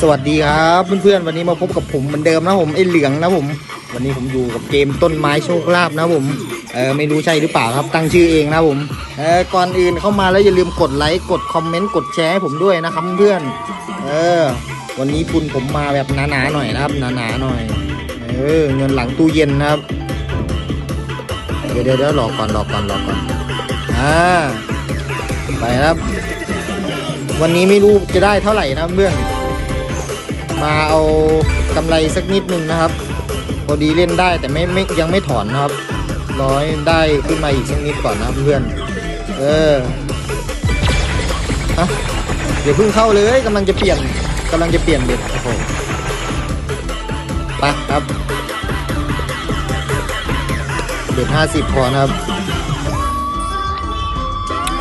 สวัสดีครับเพื่อนๆวันนี้มาพบกับผมเหมือนเดิมนะผมไอ้เหลืองนะผม วันนี้ผมอยู่กับเกมต้นไม้โชคลาภนะผมเออไม่รู้ใช่หรือเปล่าครับตั้งชื่อเองนะผมเออก่อนอื่นเข้ามาแล้วอย่าลืมกดไลค์กดคอมเมนต์กดแชร์ให้ผมด้วยนะครับเพื่อนเออ วันนี้คุณผมมาแบบหนาๆหน่อยนะครับหนาๆหน่อย เออเงินหลังตู้เย็นนะครับเดี๋ยวเดี๋ยวรอก่อนรอก่อนรอก่อนอ่าไปครับ วันนี้ไม่รู้จะได้เท่าไหร่นะเพื่อน มาเอากำไรสักนิดนึงนะครับ พอดีเล่นได้แต่ไม่ไม่ยังไม่ถอนนะครับร้อยได้ขึ้นมาอีกสักนิดก่อนนะเพื่อน เออฮะเดี๋ยวเพิ่งเข้าเลยกำลังจะเปลี่ยนกำลังจะเปลี่ยนเบ็ดโอ้โหไปครับเบ็ดห้าสิบพอนะครับ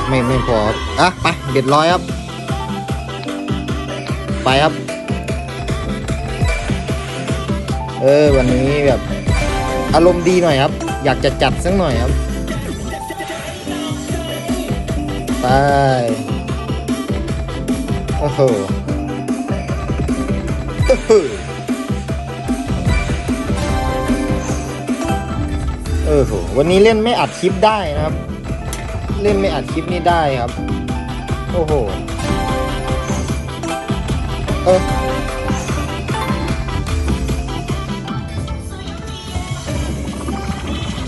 ไม่ไม่พออะไปเบ็ดร้อยครับ ไปครับ ออวันนี้แบบอารมณ์ดีหน่อยครับ อยากจะจัดสักหน่อยครับ ไป โอ้โหโอ้โหเออโหวันนี้เล่นไม่อัดคลิปได้นะครับ เล่นไม่อัดคลิปนี้ได้ครับ โอ้โห เออ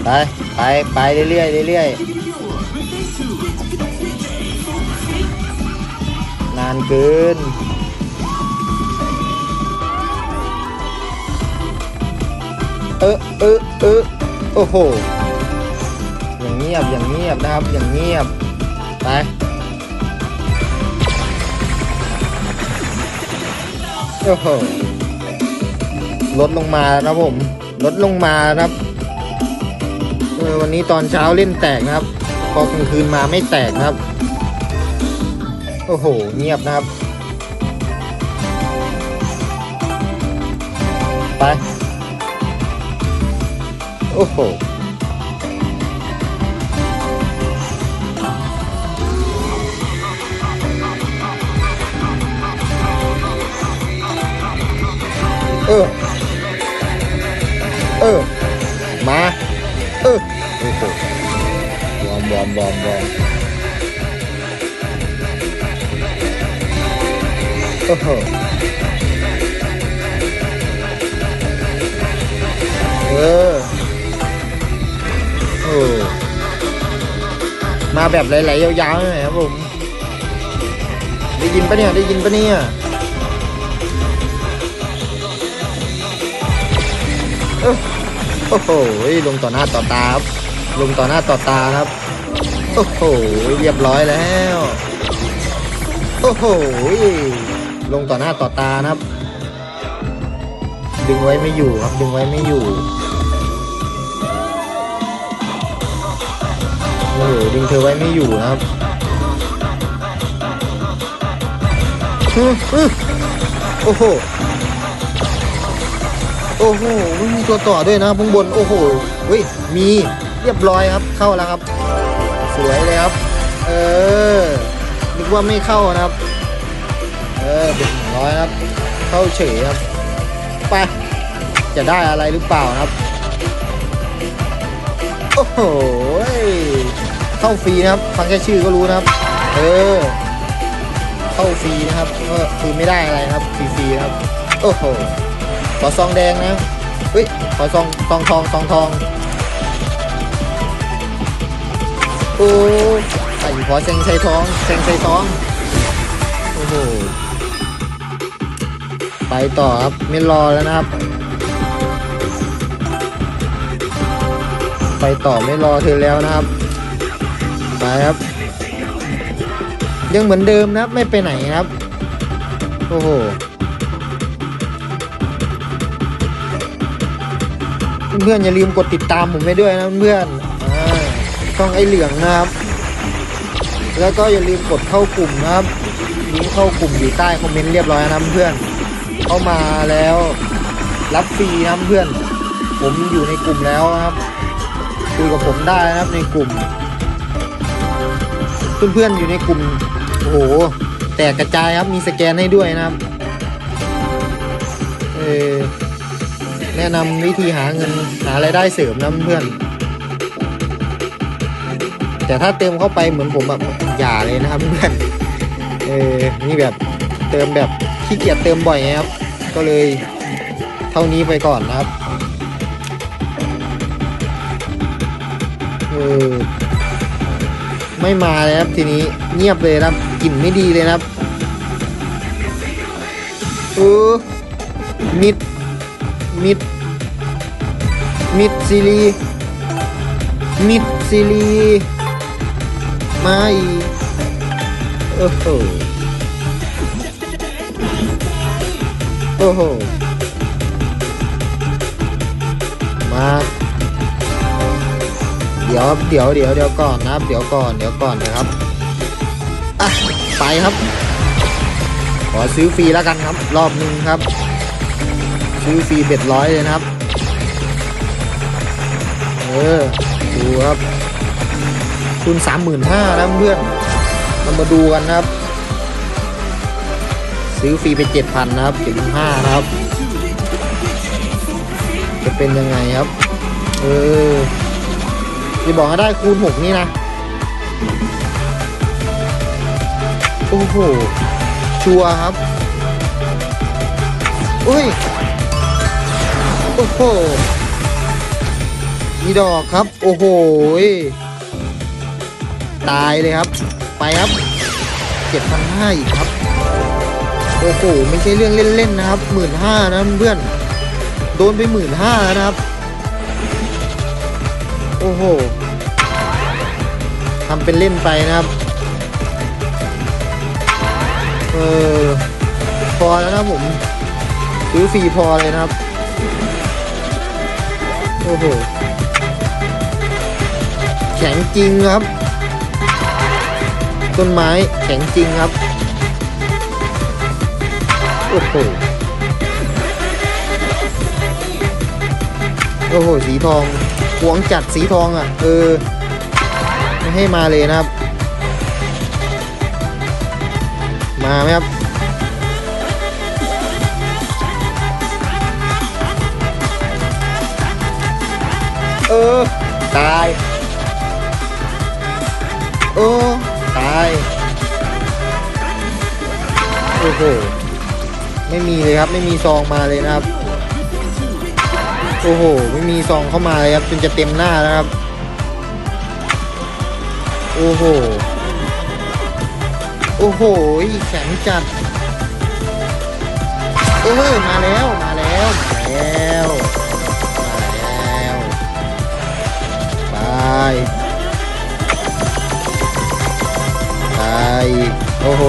ไปไปไปเรื่อยๆเรื่อยๆนานเกินเออเออเออโอ้โหอย่างเงียบอย่างเงียบนะครับอย่างเงียบไปโอ้โหลดลงมานะผมลดลงมานะครับ วันนี้ตอนเช้าเล่นแตกนะครับ พอกลางคืนมาไม่แตกนะครับ โอ้โห เงียบนะครับ ไป โอ้โหเออเอ โอ้โหเออโอ้มาแบบไหลๆยาวๆหน่อยครับผม ได้ยินปะเนี่ย ได้ยินปะเนี่ยโอ้โหลงต่อหน้าต่อตาครับ ลงต่อหน้าต่อตาครับ โอ้โห เรียบร้อยแล้ว โอ้โห ลงต่อหน้าต่อตานะครับ ดึงไว้ไม่อยู่ครับ ดึงไว้ไม่อยู่โอ้โหดึงเธอไว้ไม่อยู่นะครับโอ้โหโอ้โหมีตัวต่อด้วยนะข้างบนโอ้โหเฮ้ยมีเรียบร้อยครับเข้าแล้วครับ สวยเลยครับ เออนึกว่าไม่เข้านะครับ ออเป็นร้อยครับ เข้าเฉยครับ ไป จะได้อะไรหรือเปล่านะครับ โอ้โห เข้าฟรีนะครับ ฟังแค่ชื่อก็รู้นะครับ เออ เข้าฟรีนะครับ ก็คือไม่ได้อะไรครับ ฟรีๆนะครับ โอ้โห ขอซองแดงนะเฮ้ย ขอซองซองทองซองทอง โอ้ใส่ขอเซงใส่ทองเซงใส่ทอง โอ้โห ไปต่อครับไม่รอแล้วนะครับ ไปต่อไม่รอเธอแล้วนะครับ ไปครับ ยังเหมือนเดิมนะครับไม่ไปไหนครับ โอ้โหเพื่อนๆอย่าลืมกดติดตามผมไปด้วยนะเพื่อนอช่องไอเหลืองนะครับ แล้วก็อย่าลืมกดเข้ากลุ่มนะครับลิงก์เข้ากลุ่มอยู่ใต้คอมเมนต์เรียบร้อยนะเพื่อน เข้ามาแล้ว รับฟรีนะเพื่อน ผมอยู่ในกลุ่มแล้วครับ คุยกับผมได้นะครับในกลุ่ม เพื่อนๆอยู่ในกลุ่มโอ้โหแตกกระจายครับมีสแกนให้ด้วยนะครับเออแนะนำวิธีหาเงินหารายได้เสริมนะเพื่อน แต่ถ้าเติมเข้าไปเหมือนผมแบบอย่าเลยนะครับเพื่อนเออนี่แบบเติมแบบ ขี้เกียจเติมบ่อยไงครับ ก็เลยเท่านี้ไปก่อนนะครับเออไม่มาเลยครับทีนี้เงียบเลยครับกลิ่นไม่ดีเลยครับเออมิดมิดมิดซีรีมิดซีรีมาอีโอ้ โอ้โห มา เดี๋ยวเดี๋ยวเดี๋ยวเดี๋ยวก่อนนะเดี๋ยวก่อนเดี๋ยวก่อนนะครับ อะ ไปครับ ขอซื้อฟรีแล้วกันครับ รอบหนึงครับ ซื้อฟรีเบ็ดร้อยเลยนะครับ เออ ดูครับทุนสามหมื่นห้านะเพื่อน เรามาดูกันนะครับ ซื้อฟรีไปเจ็ดพันนะครับเจ็ดห้านะครับ จะเป็นยังไงครับ เออจะบอกให้ได้คูณหกนี่นะ โอ้โห ชัวร์ครับ อุ้ย โอ้โห มีดอกครับ โอ้โหยตายเลยครับ ไปครับเจ็ดพันห้าอีกครับ โอ้โหไม่ใช่เรื่องเล่นๆนะครับหมื่นห้านะเพื่อนโดนไปหมื่นห้านะครับ โอ้โหทำเป็นเล่นไปนะครับเออพอแล้วนะผมซื้อฟรีพอเลยนะครับ โอ้โหแข็งจริงครับ ต้นไม้แข็งจริงครับ โอ้โหโอ้โหสีทองหวงจัดสีทองอะ เออ ไม่ให้มาเลยนะครับ มาไหมครับเออ ตายโอ้ตาย โอ้โห ไม่มีเลยครับ ไม่มีซองมาเลยนะครับ โอ้โห ไม่มีซองเข้ามาเลยครับจนจะเต็มหน้าแล้วครับ โอ้โห โอ้โหแข็งจัดเออมาแล้วมาแล้วมาแล้วมาแล้วไปไปโอ้โห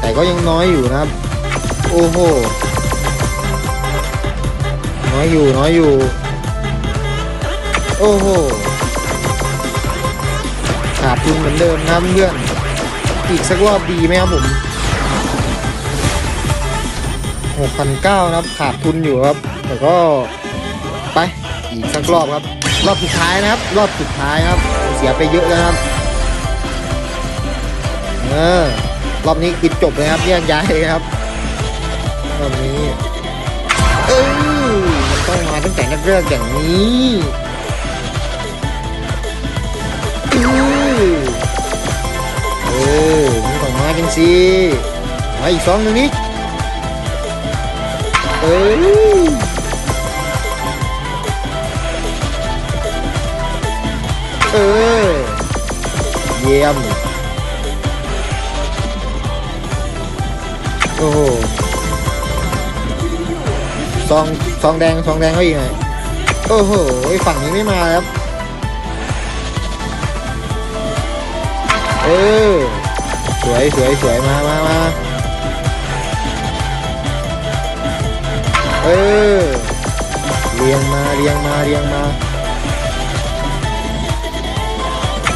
แต่ก็ยังน้อยอยู่นะครับ โอ้โห น้อยอยู่ น้อยอยู่ โอ้โห ขาดทุนเหมือนเดิมนะเพื่อน อีกสักรอบดีไหมครับผม6,900นะครับ ขาดทุนอยู่ครับ แต่ก็ไป อีกสักรอบครับ รอบสุดท้ายนะครับ รอบสุดท้ายครับ เสียไปเยอะแล้วนะครับ เออ รอบนี้คือจบเลยครับแยกย้ายเลยครับ รอบนี้ เออมันต้องมาตั้งแต่แรกๆอย่างนี้เออเออมันต้องมาจังสิมาอีกสองหนึ่งนิดเออเออ เยี่ยม โอ้โห ซองซองแดงซองแดงเขาอีกไงโอ้โหฝั่งนี้ไม่มาครับ เออสวยสวยสวยมามามาเออเรียงมาเรียงมาเรียงมา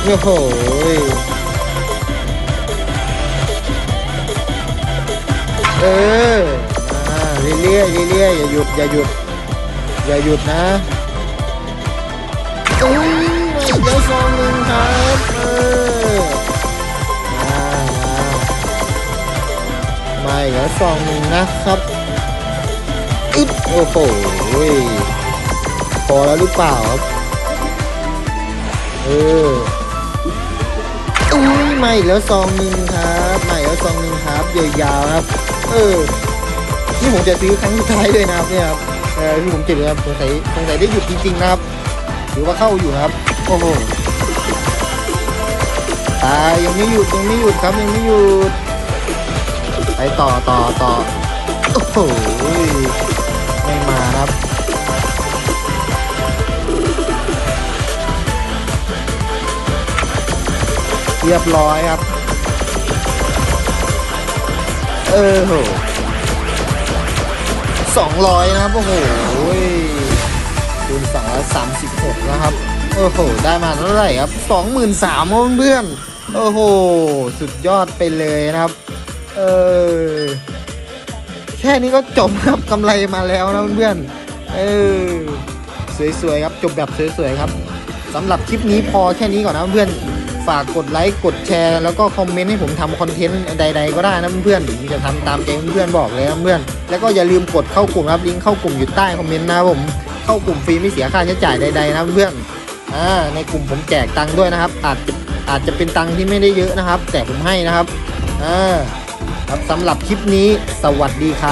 โอ้โหเออ เรื่อยๆเรื่อยๆอย่าหยุดอย่าหยุดอย่าหยุดนะอุ้ยมาอีกแล้วซองหนึ่งครับเออมามามาอีกแล้วซองหนึ่งนะครับอึ๊บโอ้โหพอแล้วหรือเปล่าครับเอออุ้ยใหม่แล้วซองหนึ่งครับใหม่แล้วซองหนึ่งครับยาวๆครับ เออ นี่ผมจะซื้อครั้งสุดท้ายเลยนะครับเนี่ยครับเออที่ผมเจ็บนะครับสงสัยสงสัยได้หยุดจริงๆนะครับหรือว่าเข้าอยู่ครับโอ้โหตายยังไม่หยุดยังไม่หยุดครับยังไม่หยุดไปต่อต่อต่อโอ้โหไม่มาครับเรียบร้อยครับ เออโห สองร้อยนะครับ โอ้โหคูณสองร้อยสามสิบหกนะครับ โอ้โห ได้มาเท่าไหร่ครับสองหมื่นสามเพื่อนโอ้โห สุดยอดไปเลยนะครับ เออ แค่นี้ก็จบครับกำไรมาแล้วนะเพื่อนเออ สวยๆครับ จบแบบสวยๆครับสำหรับคลิปนี้พอแค่นี้ก่อนนะเพื่อน ฝากกดไลค์กดแชร์ แล้วก็คอมเมนต์ให้ผมทำคอนเทนต์ใด ๆ ก็ได้นะเพื่อนๆผมจะทำตามใจเพื่อนๆบอกเลยนะเพื่อนแล้วก็อย่าลืมกดเข้ากลุ่มครับลิงก์เข้ากลุ่มอยู่ใต้คอมเมนต์นะผมเข้ากลุ่มฟรีไม่เสียค่าใช้จ่ายใดๆนะเพื่อนอ่าในกลุ่มผมแจกตังค์ด้วยนะครับ อาจจะอาจจะเป็นตังค์ที่ไม่ได้เยอะนะครับ แต่ผมให้นะครับอ่าครับสำหรับคลิปนี้สวัสดีครับ